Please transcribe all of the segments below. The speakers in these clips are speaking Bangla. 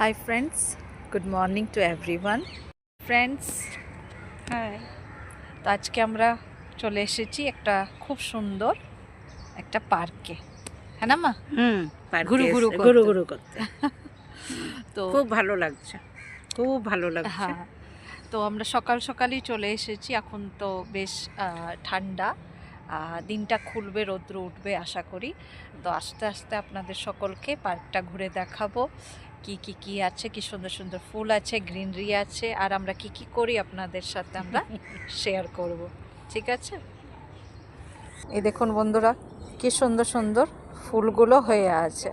Hi friends good morning to everyone friends হ্যাঁ তো আজকে আমরা চলে এসেছি একটা খুব সুন্দর একটা পার্কে। হ্যাঁ না মা? হুম ঘুরু ঘুরু করতে। ঘুরু ঘুরু করতে। তো খুব ভালো লাগছে। খুব ভালো লাগছে। হ্যাঁ। তো আমরা সকাল সকালই চলে এসেছি। এখন তো বেশ ঠান্ডা। দিনটা খুলবে রৌদ্র উঠবে আশা করি। তো আস্তে আস্তে আপনাদের সকলকে পার্কটা ঘুরে দেখাবো। কি কি কি আছে? কি সুন্দর সুন্দর ফুল আছে গ্রিনারি আছে আর আমরা কি কি করি আপনাদের সাথে আমরা শেয়ার করব ঠিক আছে? এই দেখুন বন্ধুরা কি সুন্দর সুন্দর ফুলগুলো হয়ে আছে।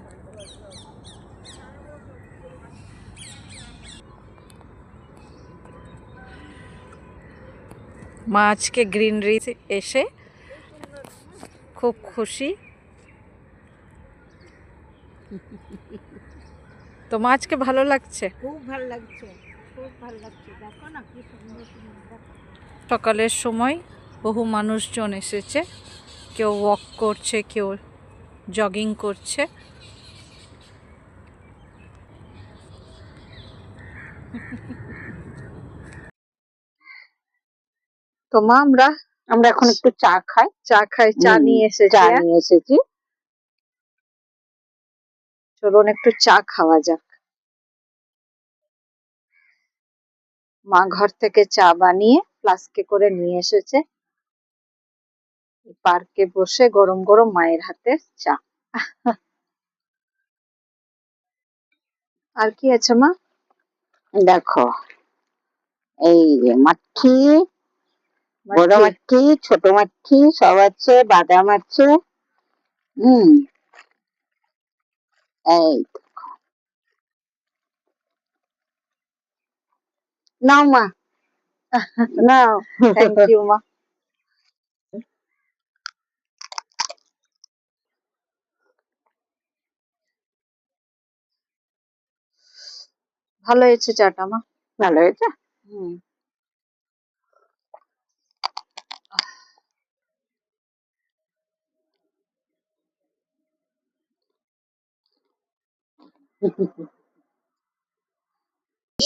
মা আজকে গ্রিনারি এসে খুব খুশি। তো মা আজকে ভালো লাগছে? খুব ভালো লাগছে খুব ভালো লাগছে। দেখো না কি সুন্দর সুন্দর সকালের সময় বহু মানুষজন এসেছে কেউ ওয়াক করছে কেউ জগিং করছে। তো মা আমরা আমরা এখন একটু চা খাই। চা খাই চা নিয়ে এসেছি। চা? নিয়ে এসেছি। চলুন একটু চা খাওয়া যাক। মা ঘর থেকে চা বানিয়ে ফ্লাস্কে করে নিয়ে এসেছে। পার্কে বসে গরম গরম মায়ের হাতের চা। আর কি আছে মা? দেখো এই যে মাঠি। বড় মাঠি ছোট মাঠি সব আছে বাদাম আছে হুম। এই দেখো। নাও মা নাও থ্যাংক ইউ মা ভালো হয়েছে চাটা মা ভালো হয়েছে হুম কি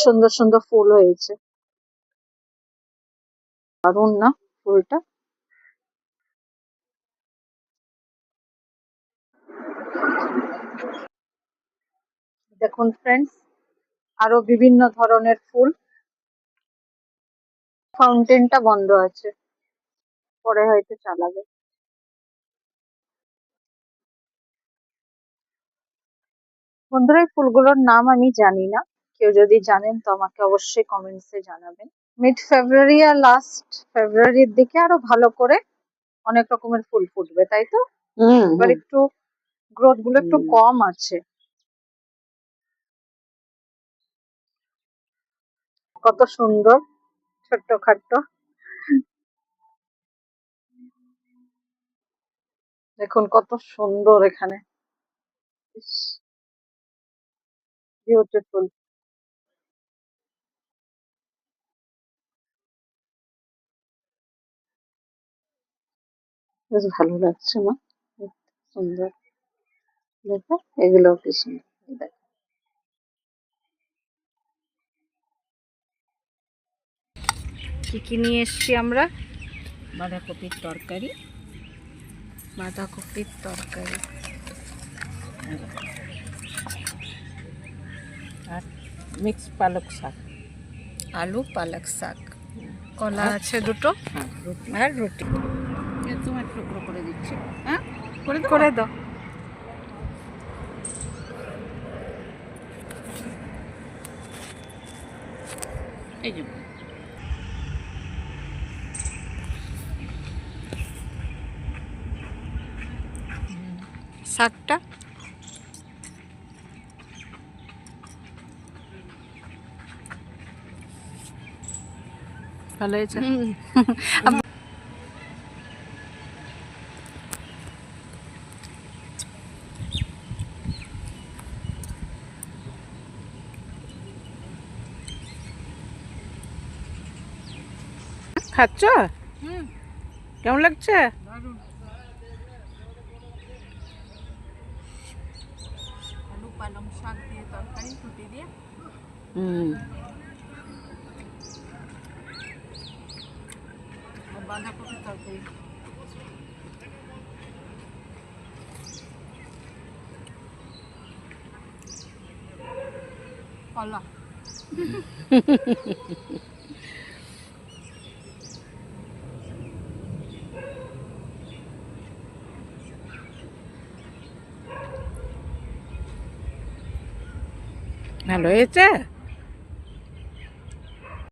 সুন্দর সুন্দর ফুল হয়েছে। দারুণ না ফুলটা? দেখুন ফ্রেন্ডস আরও বিভিন্ন ধরনের ফুল। ফাউন্টেনটা বন্ধ আছে। পরে হয়তো চালাবে। বন্ধুরা, এই ফুলগুলোর নাম আমি জানি না। কেউ যদি জানেন তো আমাকে অবশ্যই কমেন্টসে জানাবেন। মিড ফেব্রুয়ারি আর লাস্ট ফেব্রুয়ারির দিকে আরও ভালো করে অনেক রকমের ফুল ফুটবে তাই তো? হুম এবার একটু গ্রোথগুলো একটু কম আছে। কত সুন্দর ছোট্ট খাট্ট দেখুন কত সুন্দর এখানে। বিউটিফুল বেশ ভালো লাগছে মা। সুন্দর। দেখো এগুলো কি সুন্দর। দেখো। কি কি নিয়ে এসছি আমরা? বাঁধাকপির তরকারি। বাঁধাকপির তরকারি। আর মিক্স পালক শাক। আলু পালক শাক। কলা আছে দুটো? আর রুটি। তোমার টুকরো করে দিচ্ছি। হ্যাঁ? করে দাও। এই শাকটা ভালো হয়েছে? খাচ্ছ? কেমন লাগছে? পালং শাক দিয়ে তরকারি ফুটি দিয়ে। বাঁধাকপির তরকারি। কলা। lo he